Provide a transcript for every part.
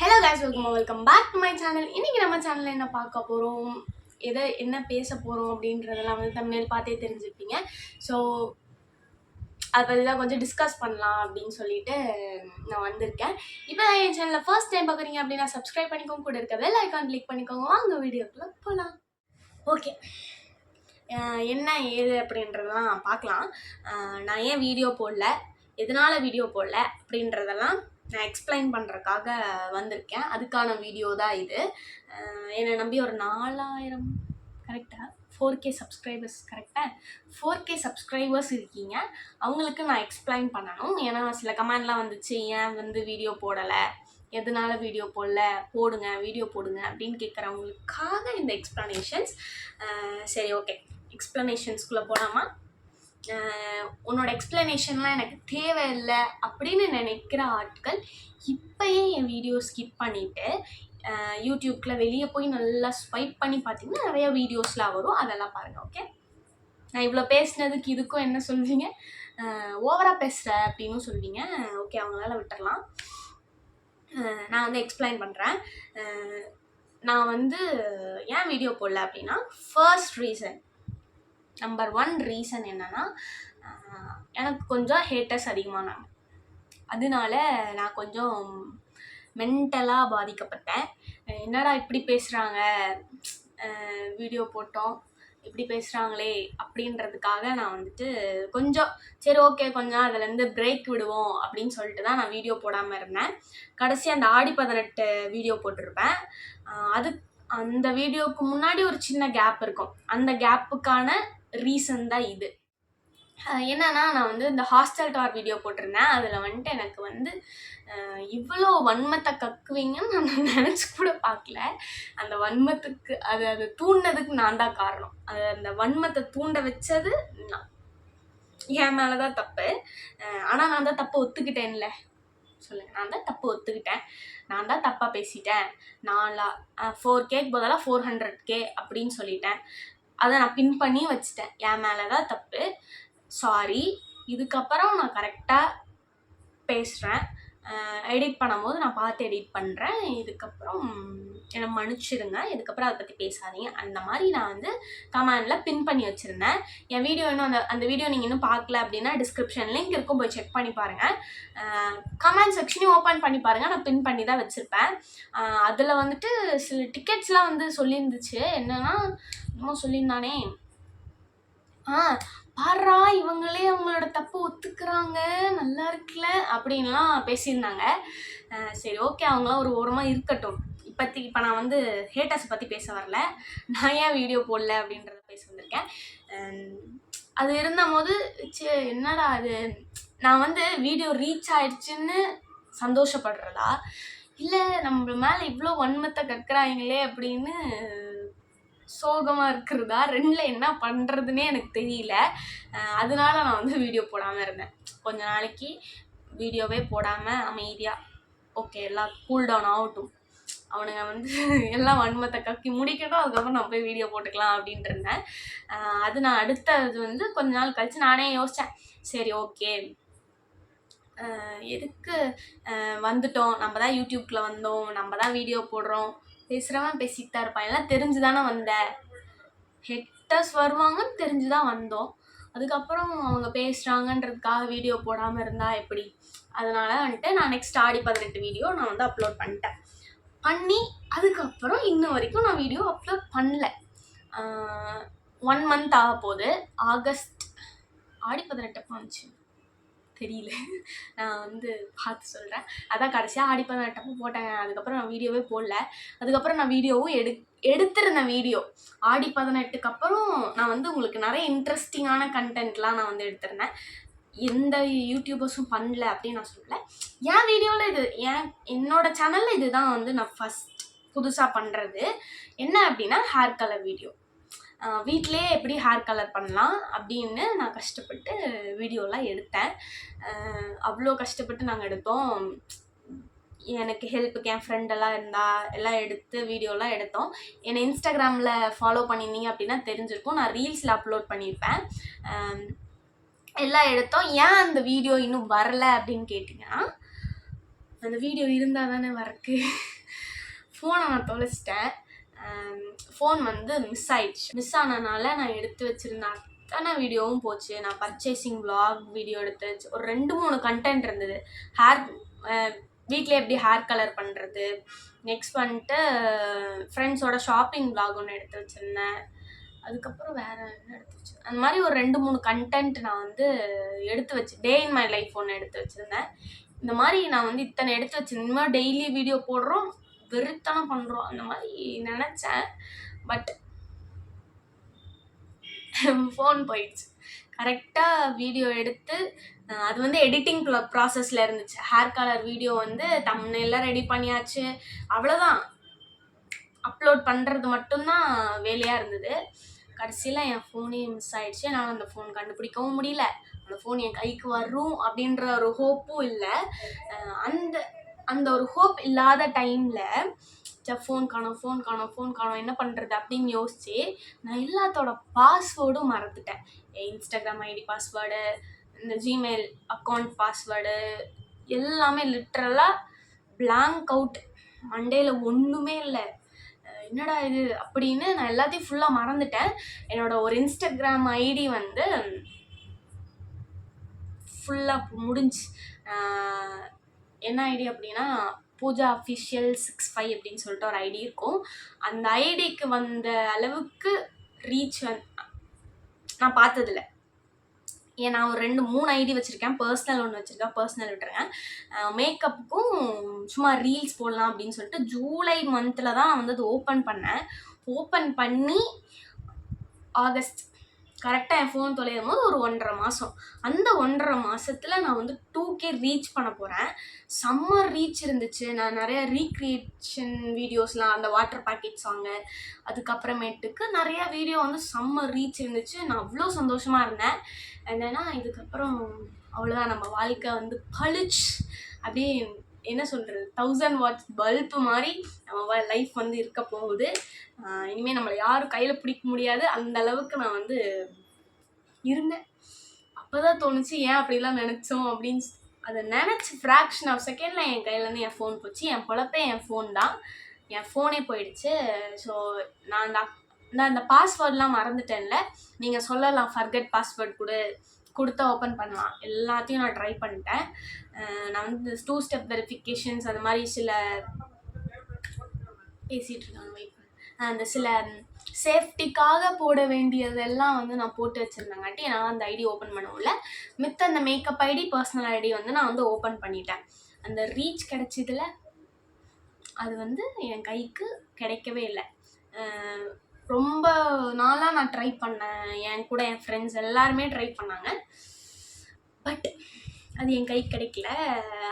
Hello guys welcome welcome back to my channel இன்றைக்கி நம்ம சேனலில் என்ன பார்க்க போகிறோம் எதை என்ன பேச போகிறோம் அப்படின்றதெல்லாம் வந்து தமிழ் பார்த்தே தெரிஞ்சுப்பீங்க. ஸோ அதை பற்றி தான் கொஞ்சம் டிஸ்கஸ் பண்ணலாம் அப்படின்னு சொல்லிட்டு நான் வந்திருக்கேன். இப்போ தான் என் சேனலில் ஃபர்ஸ்ட் டைம் பார்க்குறீங்க அப்படின்னா சப்ஸ்கிரைப் பண்ணிக்கோங்க. கூட இருக்க பெல் ஐக்கான் கிளிக் பண்ணிக்கோங்க. வாங்க வீடியோக்குள்ளே போகலாம் ஓகே என்ன ஏது அப்படின்றதெல்லாம் பார்க்கலாம். நான் ஏன் வீடியோ போடல? எதனால் வீடியோ போடல அப்படின்றதெல்லாம் நான் எக்ஸ்பிளைன் பண்ணுறக்காக வந்திருக்கேன். அதுக்கான வீடியோ தான் இது. என்னை நம்பி ஒரு நாலாயிரம் கரெக்டாக ஃபோர் கே சப்ஸ்கிரைபர்ஸ் கரெக்டாக ஃபோர் கே சப்ஸ்கிரைபர்ஸ் இருக்கீங்க. அவங்களுக்கு நான் எக்ஸ்பிளைன் பண்ணணும். ஏன்னா சில கமெண்ட்லாம் வந்துச்சு. ஏன் வந்து வீடியோ போடலை? எதனால வீடியோ போடல? போடுங்க வீடியோ போடுங்க அப்படின்னு கேட்குறவங்களுக்காக இந்த எக்ஸ்ப்ளனேஷன்ஸ் சரி ஓகே எக்ஸ்ப்ளனேஷன்ஸ்குள்ளே போடாமா உன்னோட எக்ஸ்ப்ளனேஷன்லாம் எனக்கு தேவையில்லை அப்படின்னு நினைக்கிற ஆட்கள் இப்போயே என் வீடியோ ஸ்கிப் பண்ணிவிட்டு யூடியூப்பில் வெளியே போய் நல்லா ஸ்வைப் பண்ணி பார்த்தீங்கன்னா நிறைய வீடியோஸ்லாம் வரும். அதெல்லாம் பாருங்கள் ஓகே நான் இவ்வளோ பேசுனதுக்கு இதுக்கும் என்ன சொல்வீங்க? ஓவராக பேசுகிற அப்படின்னு சொல்வீங்க. ஓகே அவங்களால விட்டுடலாம் நான் வந்து எக்ஸ்பிளைன் பண்ணுறேன் நான் வந்து ஏன் வீடியோ போடல அப்படின்னா first reason number one reason என்னென்னா எனக்கு கொஞ்சம் ஹேட்டர்ஸ் அதிகமானாங்க அதனால நான் கொஞ்சம் மென்டலாக பாதிக்கப்பட்டேன். என்னடா இப்படி பேசுகிறாங்க வீடியோ போட்டோம். இப்படி பேசுகிறாங்களே அப்படின்றதுக்காக நான் வந்துட்டு கொஞ்சம் சரி ஓகே கொஞ்சம் அதுலேருந்து பிரேக் விடுவோம் அப்படின்னு சொல்லிட்டு தான் நான் வீடியோ போடாமல் இருந்தேன். கடைசி அந்த ஆடி பதினெட்டு வீடியோ போட்டிருப்பேன். அது அந்த வீடியோவுக்கு முன்னாடி ஒரு சின்ன கேப் இருக்கும். அந்த கேப்புக்கான ரீசன் தான் இது. என்னன்னா நான் வந்து இந்த ஹாஸ்டல் டார் வீடியோ போட்டிருந்தேன். அதில் வந்துட்டு எனக்கு வந்து இவ்வளோ வன்மத்தை கக்குவீங்கன்னு நான் நினச்சி கூட பார்க்கல. அந்த வன்மத்துக்கு அது அது தூண்டினதுக்கு நான் தான் காரணம். அது அந்த வன்மத்தை தூண்ட வச்சது நான். என் மேலே தான் தப்பு. ஆனால் நான் தான் தப்பை ஒத்துக்கிட்டேன்ல. சொல்லுங்கள் நான் தான் தப்பு ஒத்துக்கிட்டேன். நான் தான் தப்பாக பேசிட்டேன். நாலா ஃபோர் கேக்கு பதிலாக ஃபோர் ஹண்ட்ரட் கே அப்படின்னு சொல்லிட்டேன். அதை நான் பின் பண்ணி வச்சுட்டேன். என் மேலே தான் தப்பு. சாரி இதுக்கப்புறம் நான் கரெக்டாக பேசுகிறேன் எடிட் பண்ணும்போது நான் பார்த்து எடிட் பண்ணுறேன் இதுக்கப்புறம் என்னை மன்னிச்சிடுங்க. இதுக்கப்புறம் அதை பற்றி பேசாதீங்க. அந்த மாதிரி நான் வந்து கமெண்டில் பின் பண்ணி வச்சுருந்தேன். என் வீடியோ இன்னும் அந்த அந்த வீடியோ நீங்கள் இன்னும் பார்க்கல அப்படின்னா டிஸ்கிரிப்ஷன் லிங்க் இருக்கும். போய் செக் பண்ணி பாருங்கள் கமெண்ட் செக்ஷனையும் ஓப்பன் பண்ணி பாருங்கள் நான் பின் பண்ணி தான் வச்சுருப்பேன். அதில் வந்துட்டு சில டிக்கெட்ஸ்லாம் வந்து சொல்லியிருந்துச்சு. என்னென்னா இன்னும் சொல்லியிருந்தானே. ஆ பாடுறா இவங்களே அவங்களோட தப்பு ஒத்துக்கிறாங்க நல்லா இருக்குல்ல அப்படின்லாம் பேசியிருந்தாங்க. சரி ஓகே அவங்களாம் ஒரு ஓரமாக இருக்கட்டும். இப்போத்தி இப்போ நான் வந்து ஹேட்டர்ஸை பற்றி பேச வரல. நான் ஏன் வீடியோ போடல அப்படின்றத பேச வந்திருக்கேன். அது இருந்தபோது சே என்னடா அது? நான் வந்து வீடியோ ரீச் ஆயிடுச்சுன்னு சந்தோஷப்படுறதா? இல்லை நம்ம மேலே இவ்வளோ வன்மத்தை கற்கிறாங்களே அப்படின்னு சோகமாக இருக்கிறதா? ரெண்டில் என்ன பண்ணுறதுனே எனக்கு தெரியல. அதனால நான் வந்து வீடியோ போடாமல் இருந்தேன். கொஞ்ச நாளைக்கு வீடியோவே போடாமல் அமைதியாக ஓகே எல்லாம் கூல் டவுன் ஆகட்டும். அவனுங்க வந்து எல்லாம் வன்மத்தை கக்கி முடிக்கட்டும் அதுக்கப்புறம் நான் போய் வீடியோ போட்டுக்கலாம் அப்படின்ட்டு இருந்தேன். அது நான் அடுத்தது வந்து கொஞ்ச நாள் கழித்து நானே யோசித்தேன் சரி ஓகே எதுக்கு வந்துட்டோம்? நம்ம தான் யூடியூப்பில் வந்தோம். நம்ம தான் வீடியோ போடுறோம். பேசுகிறவன் பேசிட்டு தான் இருப்பான். எல்லாம் தெரிஞ்சு தானே வந்த. ஹெட்டர்ஸ் வருவாங்கன்னு தெரிஞ்சு தான் வந்தோம். அதுக்கப்புறம் அவங்க பேசுகிறாங்கன்றதுக்காக வீடியோ போடாமல் இருந்தால் எப்படி? அதனால வந்துட்டு நான் நெக்ஸ்ட் ஆடி பதினெட்டு வீடியோ நான் வந்து அப்லோட் பண்ணிட்டேன். பண்ணி அதுக்கப்புறம் இன்ன வரைக்கும் நான் வீடியோ அப்லோட் பண்ணல. ஒன் மந்த் ஆக போகுது. ஆகஸ்ட் ஆடி பதினெட்டு எப்போ வந்துச்சு தெரியல. நான் வந்து பார்த்து சொல்கிறேன் அதான் கடைசியாக ஆடி பதினெட்டப்போ போட்டேங்க அதுக்கப்புறம் நான் வீடியோவே போடல. அதுக்கப்புறம் நான் வீடியோவும் எடு எடுத்திருந்தேன் வீடியோ. ஆடி பதினெட்டுக்கு அப்புறம் நான் வந்து உங்களுக்கு நிறைய இன்ட்ரெஸ்டிங்கான கண்டென்ட்லாம் நான் வந்து எடுத்திருந்தேன். எந்த யூடியூபர்ஸும் பண்ணல அப்படின்னு நான் சொல்லலை. என் வீடியோவில் இது என் என்னோட சேனலில் இதுதான் வந்து நான் ஃபஸ்ட் புதுசாக பண்ணுறது என்ன அப்படின்னா ஹேர் கலர் வீடியோ வீட்டிலே எப்படி ஹேர் கலர் பண்ணலாம் அப்படின்னு நான் கஷ்டப்பட்டு வீடியோலாம் எடுத்தேன். அவ்வளோ கஷ்டப்பட்டு நாங்கள் எடுத்தோம். எனக்கு ஹெல்ப்புக்கு என் ஃப்ரெண்டெல்லாம் இருந்தால் எல்லாம் எடுத்து வீடியோலாம் எடுத்தோம். என்னை இன்ஸ்டாகிராமில் ஃபாலோ பண்ணியிருந்தீங்க அப்படின்னா தெரிஞ்சிருக்கும். நான் ரீல்ஸில் அப்லோட் பண்ணியிருப்பேன். எல்லாம் எடுத்தோம். ஏன் அந்த வீடியோ இன்னும் வரல அப்படின்னு கேட்டிங்கன்னா அந்த வீடியோ இருந்தால் தானே வரக்கு ஃபோனை நான் தொலைச்சிட்டேன். ஃபோன் வந்து மிஸ் ஆயிடுச்சு. மிஸ் ஆனனால நான் எடுத்து வச்சுருந்த அத்தனை வீடியோவும் போச்சு. நான் பர்ச்சேசிங் விளாக் வீடியோ எடுத்து வச்சு ஒரு ரெண்டு மூணு கண்டென்ட் இருந்தது. ஹேர் வீட்டில் எப்படி ஹேர் கலர் பண்ணுறது நெக்ஸ்ட் வந்துட்டு ஃப்ரெண்ட்ஸோட ஷாப்பிங் விளாக் ஒன்று எடுத்து வச்சுருந்தேன். அதுக்கப்புறம் வேறு என்ன எடுத்து வச்சிருந்தேன்? அந்த மாதிரி ஒரு ரெண்டு மூணு கண்டென்ட் நான் வந்து எடுத்து வச்சு டே இன் மை லைஃப் ஒன்று எடுத்து வச்சுருந்தேன். இந்த மாதிரி நான் வந்து இத்தனை எடுத்து வச்சுருந்தேன். டெய்லி வீடியோ போடுறோம். வெறுத்தனம் பண்ணுறோம் அந்த மாதிரி நினச்சேன். பட் ஃபோன் போயிடுச்சு. கரெக்டாக வீடியோ எடுத்து அது வந்து எடிட்டிங் ப்ராசஸில் இருந்துச்சு. ஹேர் கலர் வீடியோ வந்து தம்னெல்லாம் ரெடி பண்ணியாச்சு. அவ்வளோதான் அப்லோட் பண்ணுறது மட்டும்தான் வேலையாக இருந்தது. கடைசியில் என் ஃபோனே மிஸ் ஆகிடுச்சு என்னால் அந்த ஃபோன் கண்டுபிடிக்கவும் முடியல. அந்த ஃபோன் என் கைக்கு வரும் அப்படின்ற ஒரு ஹோப்பும் இல்லை. அந்த அந்த ஒரு ஹோப் இல்லாத டைமில் ஃபோன் காணோம் ஃபோன் காணோம் ஃபோன் காணோம் என்ன பண்ணுறது அப்படின்னு யோசிச்சு நான் எல்லாத்தோட பாஸ்வேர்டும் மறந்துட்டேன். இன்ஸ்டாகிராம் ஐடி பாஸ்வேர்டு இந்த ஜிமெயில் அக்கௌண்ட் பாஸ்வேர்டு எல்லாமே லிட்ரலாக பிளாங்க் அவுட் மண்டேல ஒன்றுமே இல்லை. என்னடா இது அப்படின்னு நான் எல்லாத்தையும் ஃபுல்லாக மறந்துட்டேன். என்னோட ஒரு இன்ஸ்டாகிராம் ஐடி வந்து ஃபுல்லாக முடிஞ்சு என்ன ஐடி அப்படின்னா பூஜா அஃபிஷியல் சிக்ஸ் ஃபைவ் அப்படின்னு சொல்லிட்டு ஒரு ஐடி இருக்கும். அந்த ஐடிக்கு வந்த அளவுக்கு ரீச் வந் நான் பார்த்ததில்ல. ஏன் நான் ஒரு ரெண்டு மூணு ஐடி வச்சுருக்கேன். பர்சனல் ஒன்று வச்சுருக்கேன். பர்சனல் விட்டுருக்கேன் மேக்கப்புக்கும் சும்மா ரீல்ஸ் போடலாம் அப்படின்னு சொல்லிட்டு ஜூலை மந்தில் தான் வந்து அது ஓப்பன் பண்ணேன். ஓப்பன் பண்ணி ஆகஸ்ட் கரெக்டாக என் ஃபோன் தொலையும் போது ஒரு ஒன்றரை மாதம் அந்த ஒன்றரை மாதத்தில் நான் வந்து டூ கே ரீச் பண்ண போகிறேன் செம்ம ரீச் இருந்துச்சு. நான் நிறைய ரீக்ரியேஷன் வீடியோஸ்லாம் அந்த வாட்டர் பேக்கெட் சாங்கு அதுக்கப்புறமேட்டுக்கு நிறைய வீடியோ வந்து செம்ம ரீச் இருந்துச்சு. நான் அவ்வளோ சந்தோஷமாக இருந்தேன். என்னென்னா இதுக்கப்புறம் அவ்வளோதான் நம்ம வாழ்க்கை வந்து பளிச் அப்படியே என்ன சொல்கிறது தௌசண்ட் வாட்ஸ் பல்பு மாதிரி நம்ம லைஃப் வந்து இருக்க போகுது. இனிமேல் நம்மளை யாரும் கையில் பிடிக்க முடியாது. அந்த அளவுக்கு நான் வந்து இருந்தேன். அப்போ தான் தோணுச்சு ஏன் அப்படிலாம் நினச்சோம் அப்படின்னு. அதை நினச்சி ஃப்ராக்ஷன் ஆஃப் செகண்டில் என் கையிலேருந்து என் ஃபோன் போச்சு. என் பொழப்பே என் ஃபோன் தான். என் ஃபோனே போயிடுச்சு. ஸோ நான் அந்த நான் அந்த பாஸ்வேர்ட்லாம் மறந்துட்டேன்ல. நீங்கள் சொல்லலாம் ஃபர்கட் பாஸ்வேர்ட் கூட. கொடுத்தா ஓப்பன் பண்ணலாம். எல்லாத்தையும் நான் ட்ரை பண்ணிட்டேன். நான் வந்து டூ ஸ்டெப் வெரிஃபிகேஷன்ஸ் அந்த மாதிரி சில பேசிகிட்டு இருக்காங்க வெயிட் அந்த சில சேஃப்டிக்காக போட வேண்டியதெல்லாம் வந்து நான் போட்டு வச்சுருந்தேங்காட்டி நான் அந்த ஐடி ஓப்பன் பண்ணவும் மித்த அந்த மேக்கப் ஐடி பர்சனல் ஐடி வந்து நான் வந்து ஓப்பன் பண்ணிட்டேன். அந்த ரீச் கிடச்சதில் அது வந்து என் கைக்கு கிடைக்கவே இல்லை. ரொம்ப நாளாக நான் ட்ரை பண்ணேன். என் கூட என் ஃப்ரெண்ட்ஸ் எல்லாருமே ட்ரை பண்ணாங்க. பட் அது என் கை கிடைக்கல.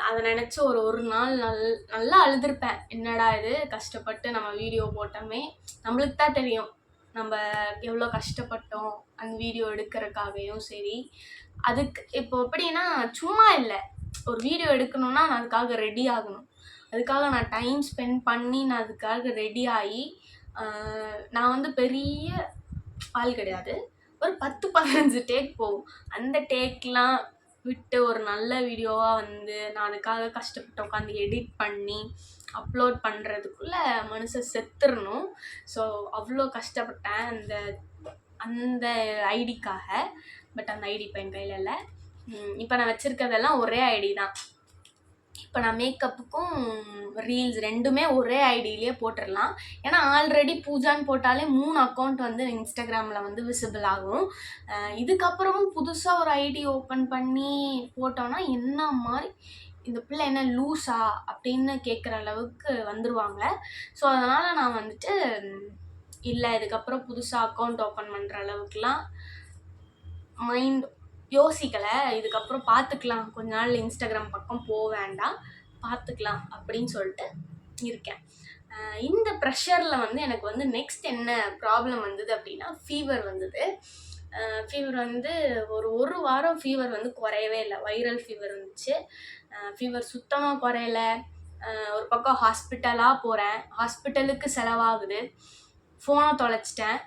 அதை நினச்சி ஒரு ஒரு நாள் நல் நல்லா அழுதுருப்பேன். என்னடா இது? கஷ்டப்பட்டு நம்ம வீடியோ போட்டோமே. நம்மளுக்கு தான் தெரியும். நம்ம எவ்வளோ கஷ்டப்பட்டோம் அந்த வீடியோ எடுக்கிறதுக்காகவும் சரி. அதுக்கு இப்போ எப்படின்னா சும்மா இல்லை. ஒரு வீடியோ எடுக்கணும்னா நான் அதுக்காக ரெடி ஆகணும். அதுக்காக நான் டைம் ஸ்பெண்ட் பண்ணி நான் அதுக்காக ரெடி ஆகி நான் வந்து பெரிய ஆள் கிடையாது. ஒரு பத்து பதினஞ்சு டேக் போகும். அந்த டேக்லாம் விட்டு ஒரு நல்ல வீடியோவாக வந்து நான் அதுக்காக கஷ்டப்பட்டு உட்காந்து எடிட் பண்ணி அப்லோட் பண்ணுறதுக்குள்ளே மனுஷன் செத்துடணும் ஸோ அவ்வளோ கஷ்டப்பட்டேன் அந்த அந்த ஐடிக்காக பட் அந்த ஐடி இப்போ என் கையில் இல்லை. இப்போ நான் வச்சுருக்கதெல்லாம் ஒரே ஐடி தான். இப்போ நான் மேக்கப்புக்கும் ரீல்ஸ் ரெண்டுமே ஒரே ஐடியிலே போட்டுடலாம் ஏன்னா ஆல்ரெடி பூஜான்னு போட்டாலே மூணு அக்கௌண்ட் வந்து இன்ஸ்டாகிராமில் வந்து விசிபிள் ஆகும். இதுக்கப்புறமும் புதுசாக ஒரு ஐடி ஓப்பன் பண்ணி போட்டோன்னா என்ன மாதிரி இந்த பிள்ளை என்ன லூஸா அப்படின்னு கேட்குற அளவுக்கு வந்துடுவாங்க ஸோ அதனால் நான் வந்துட்டு இல்லை இதுக்கப்புறம் புதுசாக அக்கௌண்ட் ஓப்பன் பண்ணுற அளவுக்குலாம் மைண்ட் யோசிக்கலை. இதுக்கப்புறம் பார்த்துக்கலாம் கொஞ்ச நாள் இன்ஸ்டாகிராம் பக்கம் போக வேண்டாம். பார்த்துக்கலாம் அப்படின்னு சொல்லிட்டு இருக்கேன். இந்த ப்ரெஷரில் வந்து எனக்கு வந்து நெக்ஸ்ட் என்ன ப்ராப்ளம் வந்தது அப்படின்னா ஃபீவர் வந்தது. ஃபீவர் வந்து ஒரு ஒரு வாரம் ஃபீவர் வந்து குறையவே இல்லை. வைரல் ஃபீவர் வந்துச்சு ஃபீவர் சுத்தமாக குறையல. ஒரு பக்கம் ஹாஸ்பிட்டலாக போகிறேன் ஹாஸ்பிட்டலுக்கு செலவாகுது. ஃபோனை தொலைச்சிட்டேன்.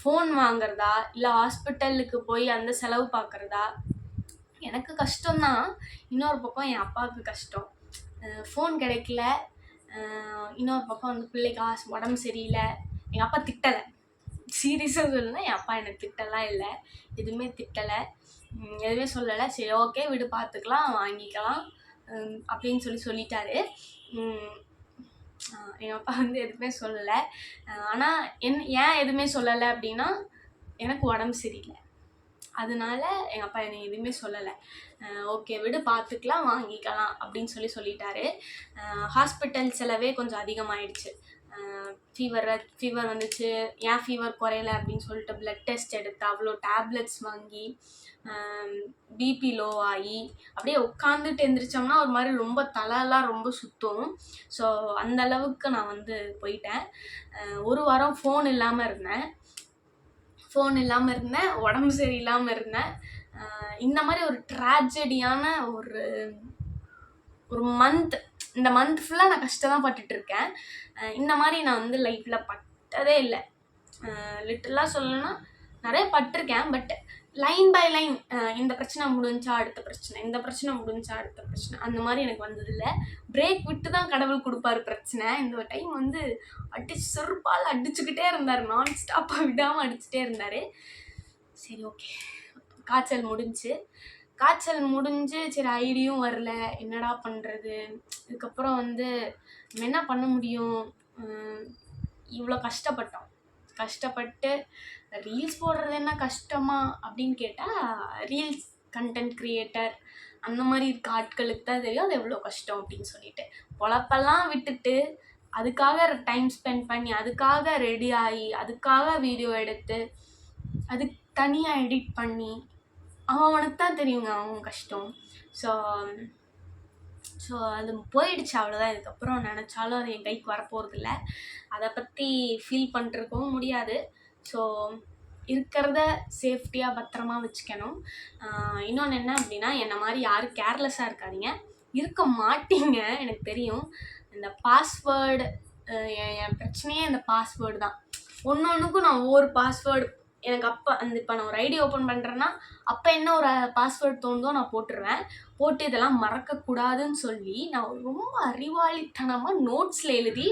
ஃபோன் வாங்குறதா? இல்லை ஹாஸ்பிட்டலுக்கு போய் அந்த செலவு பார்க்குறதா? எனக்கு கஷ்டம்தான் இன்னொரு பக்கம் என் அப்பாவுக்கு கஷ்டம். ஃபோன் கிடைக்கல. இன்னொரு பக்கம் வந்து பிள்ளைக்கு ஆசை உடம்பு சரியில்லை. எங்கள் அப்பா திட்டலை. சீரியஸாக சொல்லணும்னா என் அப்பா என்னை திட்டலாம் இல்லை. எதுவுமே திட்டலை. எதுவுமே சொல்லலை. சரி ஓகே விடு பார்த்துக்கலாம் வாங்கிக்கலாம். அப்படின்னு சொல்லி சொல்லிட்டாரு. எங்கள் அப்பா வந்து எதுவுமே சொல்லலை. ஆனால் என் ஏன் எதுவுமே சொல்லலை அப்படின்னா எனக்கு உடம்பு சரியில்லை. அதனால எங்கள் அப்பா என்னை எதுவுமே சொல்லலை. ஓகே விடு பார்த்துக்கலாம் வாங்கிக்கலாம் அப்படின்னு சொல்லி சொல்லிட்டாரு. ஹாஸ்பிட்டல் செலவே கொஞ்சம் அதிகமாகிடுச்சு ஃபீவர் ஃபீவர் வந்துச்சு. ஏன் ஃபீவர் குறையல அப்படின்னு சொல்லிட்டு பிளட் டெஸ்ட் எடுத்து அவ்வளோ டேப்லெட்ஸ் வாங்கி பிபி லோ ஆகி அப்படியே உட்காந்துட்டு எந்திரிச்சோம்னா ஒரு மாதிரி ரொம்ப தலைலாம் ரொம்ப சுற்றும் ஸோ அந்த அளவுக்கு நான் வந்து போயிட்டேன். ஒரு வாரம் ஃபோன் இல்லாமல் இருந்தேன். ஃபோன் இல்லாமல் இருந்தேன். உடம்பு சரியில்லாமல் இருந்தேன். இந்த மாதிரி ஒரு ட்ராஜடியான ஒரு ஒரு மந்த் இந்த மந்த் ஃபுல்லாக நான் கஷ்டம் தான் பட்டுட்டு இருக்கேன் இந்த மாதிரி நான் வந்து லைஃப்பில் பட்டதே இல்லை. லிட்டலாக சொல்லணும்னா நிறைய பட்டிருக்கேன் பட் லைன் பை லைன் இந்த பிரச்சனை முடிஞ்சா அடுத்த பிரச்சனை இந்த பிரச்சனை முடிஞ்சா அடுத்த பிரச்சனை அந்த மாதிரி எனக்கு வந்ததில்லை. பிரேக் விட்டு தான் கடவுள் கொடுப்பாரு பிரச்சனை. இந்த டைம் வந்து அடிச்சு செருப்பால் அடிச்சுக்கிட்டே இருந்தார். நான் ஸ்டாப்பாக விடாமல் அடிச்சுட்டே இருந்தார். சரி ஓகே காய்ச்சல் முடிஞ்சு. காய்ச்சல் முடிஞ்சு சரி ஐடியும் வரல. என்னடா பண்ணுறது இதுக்கப்புறம் வந்து நம்ம என்ன பண்ண முடியும்? இவ்வளோ கஷ்டப்பட்டோம். கஷ்டப்பட்டு ரீல்ஸ் போடுறது என்ன கஷ்டமா? அப்படின்னு கேட்டால் ரீல்ஸ் கண்டென்ட் க்ரியேட்டர் அந்த மாதிரி இருக்க ஆட்களுக்கு தான் தெரியும். அது எவ்வளோ கஷ்டம் அப்படின்னு சொல்லிட்டு. பொழப்பெல்லாம் விட்டுட்டு அதுக்காக டைம் ஸ்பெண்ட் பண்ணி அதுக்காக ரெடி ஆகி அதுக்காக வீடியோ எடுத்து அதுக்கு தனியாக எடிட் பண்ணி அவனுக்கு தான் தெரியுங்க அவன் கஷ்டம். ஸோ ஸோ அது போயிடுச்சு அவ்வளோதான் இதுக்கப்புறம் நினச்சாலும் அது என் கைக்கு வரப்போகிறதில்ல அதை பற்றி ஃபீல் பண்ணிருக்கவும் முடியாது. ஸோ இருக்கிறத சேஃப்டியாக பத்திரமா வச்சுக்கணும். இன்னொன்று என்ன அப்படின்னா என்னை மாதிரி யாரும் கேர்லெஸ்ஸாக இருக்காதீங்க. இருக்க மாட்டீங்க எனக்கு தெரியும். இந்த பாஸ்வேர்டு என் என் பிரச்சனையே இந்த பாஸ்வேர்டு தான். ஒன்று ஒன்றுக்கும் நான் ஒவ்வொரு பாஸ்வேர்டு எனக்கு அப்போ அந்த இப்போ நான் ஒரு ஐடி ஓப்பன் பண்ணுறேன்னா அப்போ என்ன ஒரு பாஸ்வேர்டு தோணுதோ நான் போட்டுருவேன். போட்டு இதெல்லாம் மறக்கக்கூடாதுன்னு சொல்லி நான் ரொம்ப அறிவாளித்தனமாக நோட்ஸில் எழுதி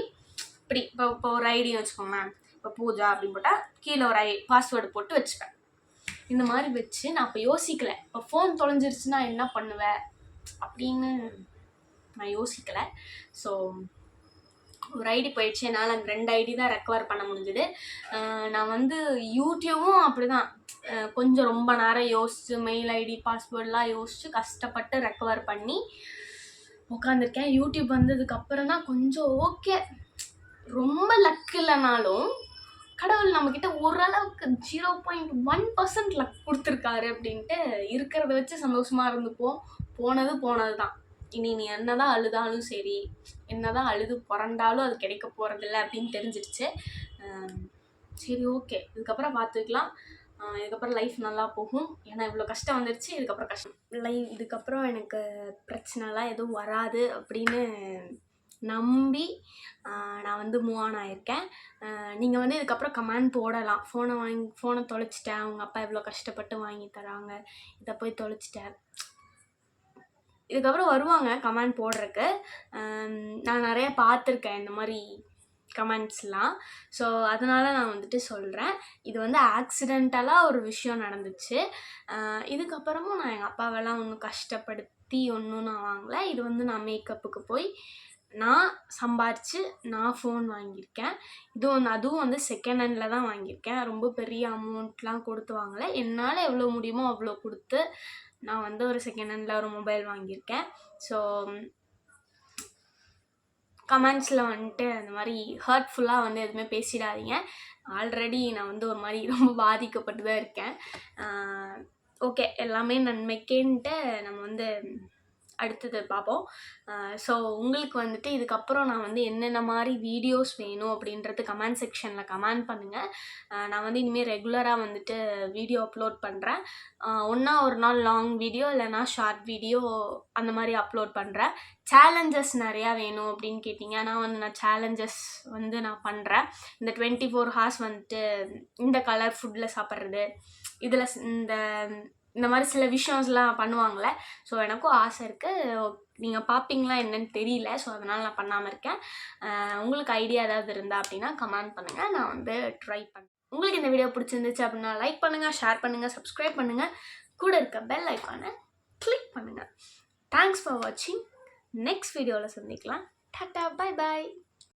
இப்படி இப்போ இப்போ ஒரு ஐடியை வச்சுக்கோங்களேன். இப்போ பூஜா அப்படின்னு போட்டால் கீழே ஒரு ஐ பாஸ்வேர்டு போட்டு வச்சுப்பேன். இந்த மாதிரி வச்சு நான் இப்போ யோசிக்கலை. இப்போ ஃபோன் தொலைஞ்சிருச்சுன்னா என்ன பண்ணுவேன் அப்படின்னு நான் யோசிக்கலை. ஸோ ஒரு ஐடி போயிடுச்சு என்னால் அந்த ரெண்டு ஐடி தான் ரெக்கவர் பண்ண முடிஞ்சுது. நான் வந்து யூடியூபும் அப்படி தான் கொஞ்சம் ரொம்ப நேரம் யோசித்து மெயில் ஐடி பாஸ்வேர்ட்லாம் யோசித்து கஷ்டப்பட்டு ரெக்கவர் பண்ணி உட்காந்துருக்கேன் யூடியூப் வந்ததுக்கப்புறம் தான் கொஞ்சம் ஓகே ரொம்ப லக் இல்லைனாலும் கடவுள் நம்மக்கிட்ட ஓரளவுக்கு zero point one percent luck கொடுத்துருக்காரு அப்படின்ட்டு இருக்கிறத வச்சு சந்தோஷமாக இருந்துப்போம் போனது போனது தான் இனி நீ என்னதான் அழுதாலும் சரி என்னதான் அழுது புரண்டாலும் அது கிடைக்க போகிறதில்ல அப்படின்னு தெரிஞ்சிருச்சு. சரி ஓகே இதுக்கப்புறம் பார்த்துக்கலாம். இதுக்கப்புறம் லைஃப் நல்லா போகும். ஏன்னா இவ்வளோ கஷ்டம் வந்துருச்சு. இதுக்கப்புறம் கஷ்டம். லைஃப் இதுக்கப்புறம் எனக்கு பிரச்சனைலாம் எதுவும் வராது அப்படின்னு நம்பி நான் வந்து மூவ் ஆன் ஆயிருக்கேன். நீங்கள் வந்து இதுக்கப்புறம் கமெண்ட் போடலாம். ஃபோனை வாங்கி ஃபோனை தொலைச்சிட்டேன். அவங்க அப்பா எவ்வளோ கஷ்டப்பட்டு வாங்கி தராங்க. இதை போய் தொலைச்சிட்டேன். இதுக்கப்புறம் வருவாங்க கமெண்ட் போடுறக்கு. நான் நிறைய பார்த்துருக்கேன் இந்த மாதிரி கமெண்ட்ஸ்லாம். ஸோ அதனால் நான் வந்துட்டு சொல்கிறேன் இது வந்து ஆக்சிடெண்டலாக ஒரு விஷயம் நடந்துச்சு. இதுக்கப்புறமும் நான் எங்கள் அப்பாவெல்லாம் ஒன்றும் கஷ்டப்படுத்தி ஒன்றும் நான் வாங்கலை. இது வந்து நான் மேக்கப்புக்கு போய் நான் சம்பாரித்து நான் ஃபோன் வாங்கியிருக்கேன். இது வந்து அதுவும் வந்து செகண்ட் ஹேண்டில் தான் வாங்கியிருக்கேன். ரொம்ப பெரிய அமௌண்ட்லாம் கொடுத்து வாங்கலை. என்னால் எவ்வளோ முடியுமோ அவ்வளோ கொடுத்து நான் வந்து ஒரு செகண்ட் ஹேண்டில் ஒரு மொபைல் வாங்கியிருக்கேன். ஸோ கமெண்ட்ஸில் வந்துட்டு அந்த மாதிரி ஹர்ட்ஃபுல்லாக வந்து எதுவுமே பேசிடாதீங்க. ஆல்ரெடி நான் வந்து ஒரு மாதிரி ரொம்ப பாதிக்கப்பட்டு தான் இருக்கேன் ஓகே எல்லாமே நன்மைக்கேன்ட்டு நம்ம வந்து அடுத்தது பார்ப்போம். ஸோ உங்களுக்கு வந்துட்டு இதுக்கப்புறம் நான் வந்து என்னென்ன மாதிரி வீடியோஸ் வேணும் அப்படின்றது கமெண்ட் செக்ஷனில் கமெண்ட் பண்ணுங்கள் நான் வந்து இனிமேல் ரெகுலராக வந்துட்டு வீடியோ அப்லோட் பண்ணுறேன் ஒன்றா ஒரு நாள் லாங் வீடியோ இல்லைனா ஷார்ட் வீடியோ அந்த மாதிரி அப்லோட் பண்ணுறேன் சேலஞ்சஸ் நிறையா வேணும் அப்படின்னு கேட்டிங்கன்னா வந்து நான் சேலஞ்சஸ் வந்து நான் பண்ணுறேன் இந்த டுவெண்ட்டி ஃபோர் ஹார்ஸ் வந்துட்டு இந்த கலர் ஃபுட்டில் சாப்பிட்றது இதில் இந்த இந்த மாதிரி சில விஷயம்ஸ்லாம் பண்ணுவாங்கள்ல. ஸோ எனக்கும் ஆசை இருக்குது நீங்கள் பார்ப்பீங்களா என்னன்னு தெரியல. ஸோ அதனால் நான் பண்ணாமல் இருக்கேன். உங்களுக்கு ஐடியா ஏதாவது இருந்தால் அப்படின்னா கமெண்ட் பண்ணுங்கள் நான் வந்து ட்ரை பண்ணேன் உங்களுக்கு இந்த வீடியோ பிடிச்சிருந்துச்சு அப்படின்னா லைக் பண்ணுங்கள் ஷேர் பண்ணுங்கள் சப்ஸ்கிரைப் பண்ணுங்கள் கூட இருக்க பெல் ஐக்கானை கிளிக் பண்ணுங்கள் தேங்க்ஸ் ஃபார் வாட்சிங் நெக்ஸ்ட் வீடியோவில் சந்திக்கலாம். டாட்டா பாய் பாய்